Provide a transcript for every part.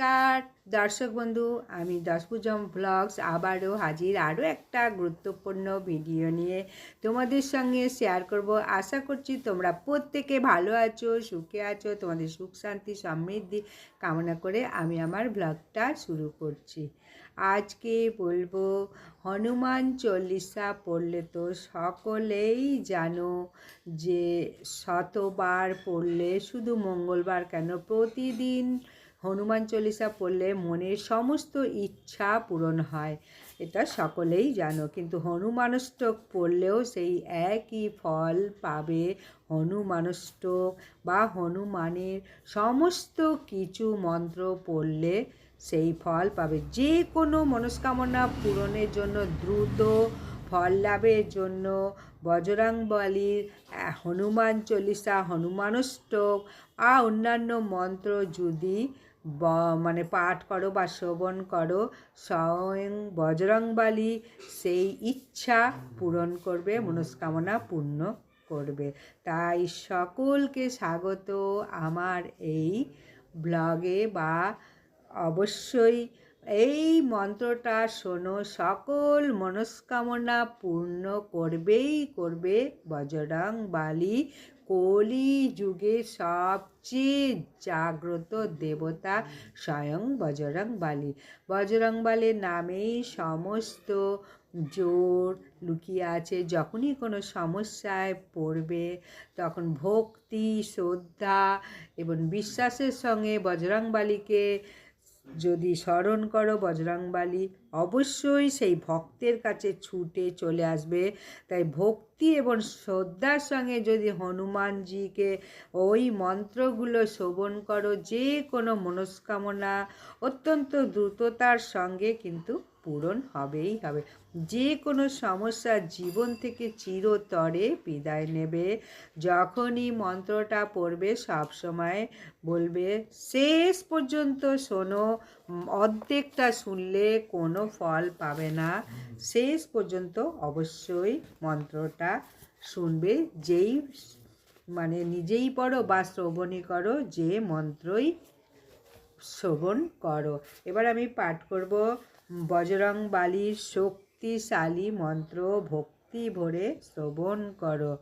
নমস্কার, দর্শক বন্ধু, আমি দশভুজম ব্লগস আবারও হাজির আরও একটা গুরুত্বপূর্ণ ভিডিও নিয়ে তোমাদের সঙ্গে শেয়ার করব। আশা করছি তোমরা প্রত্যেকে ভালো আছো, সুখে আছো, তোমাদের সুখ, শান্তি, সমৃদ্ধি কামনা করে আমি আমার ব্লগটা শুরু করছি। আজকে বলব, হনুমান চল্লিশা পড়লে তো সকলেই জানো যে শতবার পড়লে শুধু মঙ্গলবার কেন? প্রতিদিন হনুমান চল্লিশা পড়লে মনের সমস্ত ইচ্ছা পূরণ হয়। এটা সকলেই জানো। কিন্তু হনুমানষ্টক পড়লেও সেই একই ফল পাবে হনুমানষ্টক বা হনুমানের সমস্ত কিছু মন্ত্র পড়লে সেই ফল পাবে। যে কোনো মনস্কামনা পূরণের জন্য, দ্রুত ফল লাভের জন্য বজরাংবলীর হনুমান চল্লিশা, হনুমানষ্টক আর অন্যান্য মন্ত্র যদি মানে পাঠ করো বা শ্রবণ করো, স্বয়ং বজরংবালী সেই ইচ্ছা পূরণ করবে, মনস্কামনা পূর্ণ করবে। তাই সকলকে স্বাগত আমার এই ব্লগে বা অবশ্যই এই মন্ত্রটা শোনো, সকল মনস্কামনা পূর্ণ করবেই করবে বজরং বালি। কলি যুগে সবচেয়ে জাগ্রত দেবতা স্বয়ং বজরং বালি বজরং নামেই সমস্ত জোর লুকিয়ে আছে। যখনই কোনো সমস্যায় পড়বে, তখন ভক্তি, শ্রদ্ধা এবং বিশ্বাসের সঙ্গে বজরংবালিকে যদি স্মরণ করো বজরংবালী, অবশ্যই সেই ভক্তের কাছে ছুটে চলে আসবে। তাই ভক্তি এবং শ্রদ্ধার সঙ্গে যদি হনুমানজিকে ওই মন্ত্রগুলো শ্রবণ করো, যে কোনো মনস্কামনা অত্যন্ত দ্রুততার সঙ্গে কিন্তু পূরণ হবেই হবে। যে কোনো সমস্যা জীবন থেকে চিরতরে বিদায় নেবে। যখনই মন্ত্রটা পড়বে সবসময় বলবে, শেষ পর্যন্ত শোনো, অর্ধেকটা শুনলে কোনো ফল পাবে না। শেষ পর্যন্ত অবশ্যই মন্ত্রটা শুনবে। যেই মানে নিজেই পড়ো বা শ্রবণই করো, যে মন্ত্রই শ্রবণ করো। এবার আমি পাঠ করব। বজরং বালির শক্তিশালী মন্ত্র ভক্তি ভরে শ্রবণ করো।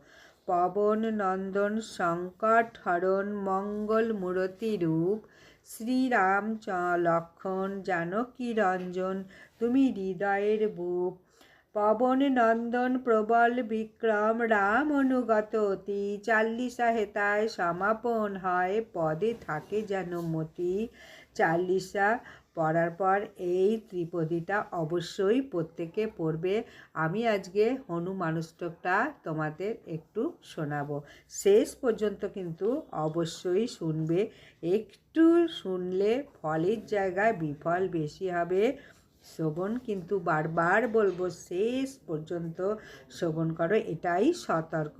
পবন নন্দন সংকট হরণ মঙ্গল মূরতি রূপ। শ্রীরাম লক্ষণ জানকী রঞ্জন, তুমি হৃদয়ের বুক। পবন নন্দন প্রবল বিক্রম, রাম অনুগত অতি। চাল্লিশা হেতায় সমাপন হয়, পদে থাকে যেন মতি। চাল্লিশা পড়ার পর এই ত্রিপদীটা অবশ্যই প্রত্যেকে পড়বে। আমি আজকে হনুমানুষ্টকটা তোমাদের একটু শোনাবো। শেষ পর্যন্ত কিন্তু অবশ্যই শুনবে। একটু শুনলে ফলের জায়গায় বিফল বেশি হবে। শ্রবণ কিন্তু বারবার বলব, শেষ পর্যন্ত শ্রবণ করো, এটাই সতর্ক।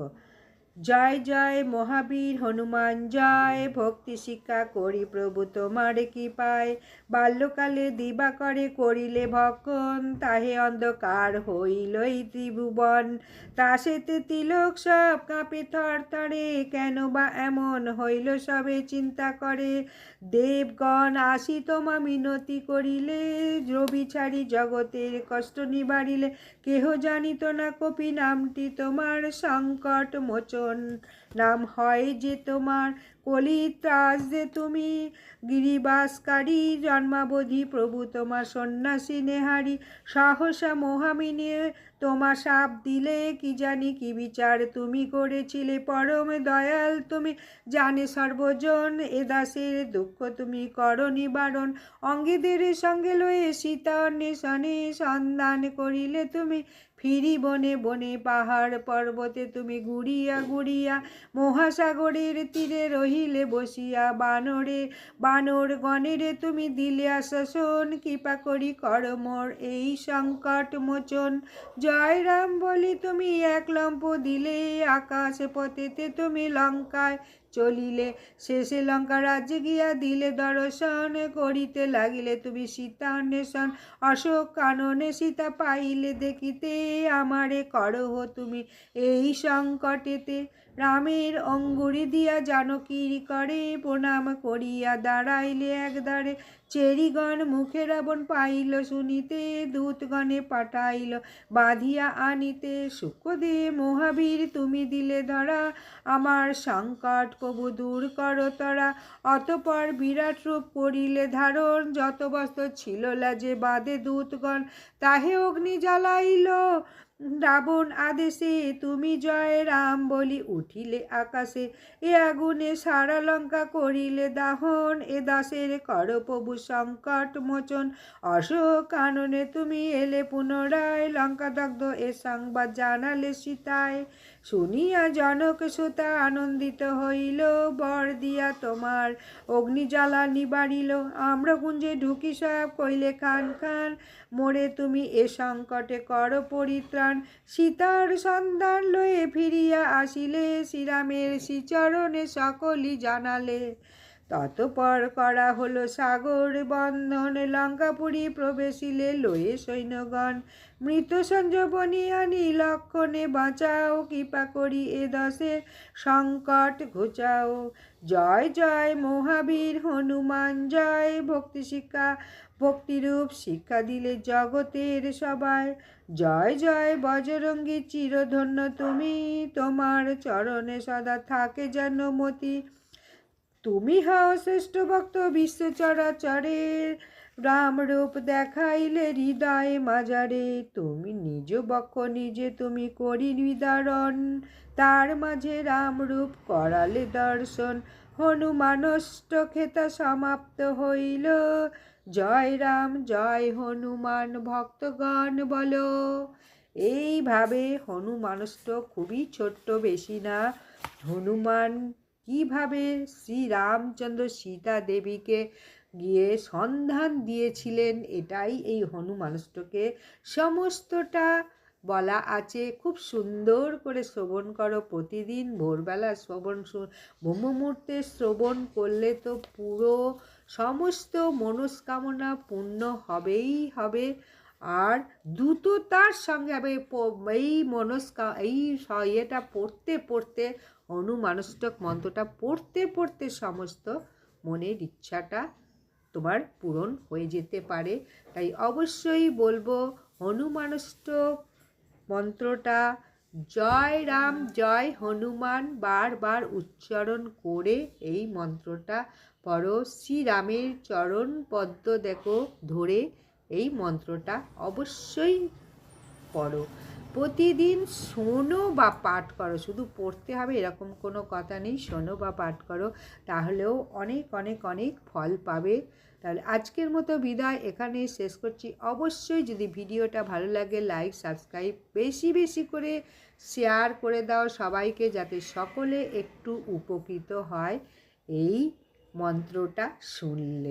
জয় জয় মহাবীর হনুমান, জয়। ভক্তি শিক্ষা করি প্রভু তোমার কি পায় বাল্যকালে দিবা করে করিলে ভক্ষণ, তাহে অন্ধকার হইলই ত্রিভুবন। তাসেতে তিলক সব কাঁপে থর থরে কেন বা এমন হইল সবে চিন্তা করে। দেবগণ আসি তোমা মিনতি করিলে রবি ছাড়ি জগতের কষ্ট নিবারিলে। কেহ জানিত না কপি নামটি তোমার সংকট মোচন নাম হয় যে তোমার কলি ত্রাস যে তুমি গিরিবাসকারী জন্মাবধি প্রভু তোমার সন্ন্যাসী নেহারি সাহসা মহামিনে তোমার সাপ দিলে কি জানি কি বিচার তুমি করেছিলে? পরম দয়াল তুমি জানে সর্বজন এ দাসের দুঃখ তুমি করো নিবারণ। অঙ্গীদের সঙ্গে লয়ে সীতা অন্বেষণে সন্ধান করিলে তুমি ফিরি বনে বনে পাহাড় পর্বতে তুমি গুড়িয়া গুড়িয়া মহাসাগরের তীরে রহিলে বসিয়া বানরে, বানর গণেরে তুমি দিলে আশাসন কৃপা করি কর মোর এই সংকট মোচন। জয় রাম বলি তুমি এক লম্প দিলে, আকাশ পথেতে তুমি লঙ্কায় চলিলে শেষে লঙ্কা রাজ্যে গিয়া দিলে দর্শন করিতে লাগিলে তুমি সীতা অন্বেষণ, অশোক কাননে সীতা পাইলে দেখিতে আমারে করহ তুমি। এই সংকটেতে রামের অঙ্গুরি দিয়া জানকীর করে প্রণাম করিয়া দাঁড়াইলে একদারে চেরিগণ মুখে রাবণ পাইল, শুনিতে দূতগণে পাঠাইল, বাঁধিয়া আনিতে, সুখদে মহাবীর, তুমি দিলে ধরা, আমার সংকট কবু দূর করো তরা, অতপর বিরাট রূপ করিলে ধারণ, যত বস্ত্র ছিল লাজে বাদে দূতগণ তাহে অগ্নি জ্বালাইল রাবণ আদেশে, তুমি জয় রাম বলি উঠিলে আকাশে। এ আগুনে সারা লঙ্কা করিলে দাহন, এ দাসের কর প্রভু সংকট মোচন। অশোক কাননে তুমি এলে পুনরায়, লঙ্কা দগ্ধ এ সংবাদ জানালে সীতায়। শুনিয়া জনক সুতা আনন্দিত হইল, বর দিয়া তোমার অগ্নিজ্বালা নিবারিল আম্রকুঞ্জে ঢুকি সব কইলে, খান খান, মোরে তুমি এ সংকটে কর পরিত্রাণ। সীতার সন্ধান লয়ে ফিরিয়া আসিলে, শ্রীরামের শ্রীচরণে সকলই জানালে ততপর করা হলো সাগর বন্ধন, লঙ্কাপুরী প্রবেশিলে লয়ে সৈন্যগণ। মৃত সঞ্জীবনী আনি, লক্ষণে বাঁচাও, কৃপা করি এ দশে সংকট ঘুচাও। জয় জয় মহাবীর, হনুমান, জয় ভক্তি শিক্ষা, ভক্তিরূপ শিক্ষা দিলে জগতের সবাই। জয় জয় বজরঙ্গী চিরধন্য তুমি, তোমার চরণে সদা থাকে যেন মতি। তুমি হও শ্রেষ্ঠ ভক্ত বিশ্ব চরাচরে রামরূপ দেখাইলে হৃদয় মাজারে, তুমি নিজ বক্ষ নিজে তুমি করি নিদারণ তার মাঝে রামরূপ করালে দর্শন, হনুমানষ্ট খেতা সমাপ্ত হইল। জয় রাম, জয় হনুমান ভক্তগণ বলো। এইভাবে হনুমানষ্ট খুবই ছোট্ট, বেশি না। হনুমান কীভাবে শ্রীরামচন্দ্র সীতা দেবীকে গিয়ে সন্ধান দিয়েছিলেন? এটাই এই হনুমানষ্টকে সমস্তটা বলা আছে। খুব সুন্দর করে শ্রবণ করো প্রতিদিন। ভোরবেলা শ্রবণ ব্রহ্ম মুহূর্তে শ্রবণ করলে তো পুরো সমস্ত মনস্কামনা পূর্ণ হবেই হবে। আর দ্রুততার সঙ্গে হবে। এই মনস্কা এই ইয়েটা পড়তে পড়তে অনুমানষ্টক মন্ত্রটা পড়তে পড়তে সমস্ত মনের ইচ্ছাটা তোমার পূরণ হয়ে যেতে পারে। তাই অবশ্যই বলব হনুমানষ্টক মন্ত্রটা জয় রাম, জয় হনুমান বারবার উচ্চারণ করে এই মন্ত্রটা পড়ো। শ্রীরামের চরণ পদ্ম দেখো ধরে এই মন্ত্রটা অবশ্যই পড়ো। প্রতিদিন শোনো বা পাঠ করো। শুধু পড়তে হবে, এরকম কোনো কথা নেই। শোনো বা পাঠ করো, তাহলেও অনেক অনেক অনেক ফল পাবে। তাহলে আজকের মতো বিদায়। এখানে শেষ করছি। অবশ্যই যদি ভিডিওটা ভালো লাগে লাইক সাবস্ক্রাইব বেশি বেশি করে শেয়ার করে দাও সবাইকে, যাতে সকলে একটু উপকৃত হয়। এই মন্ত্রটা শুনলে।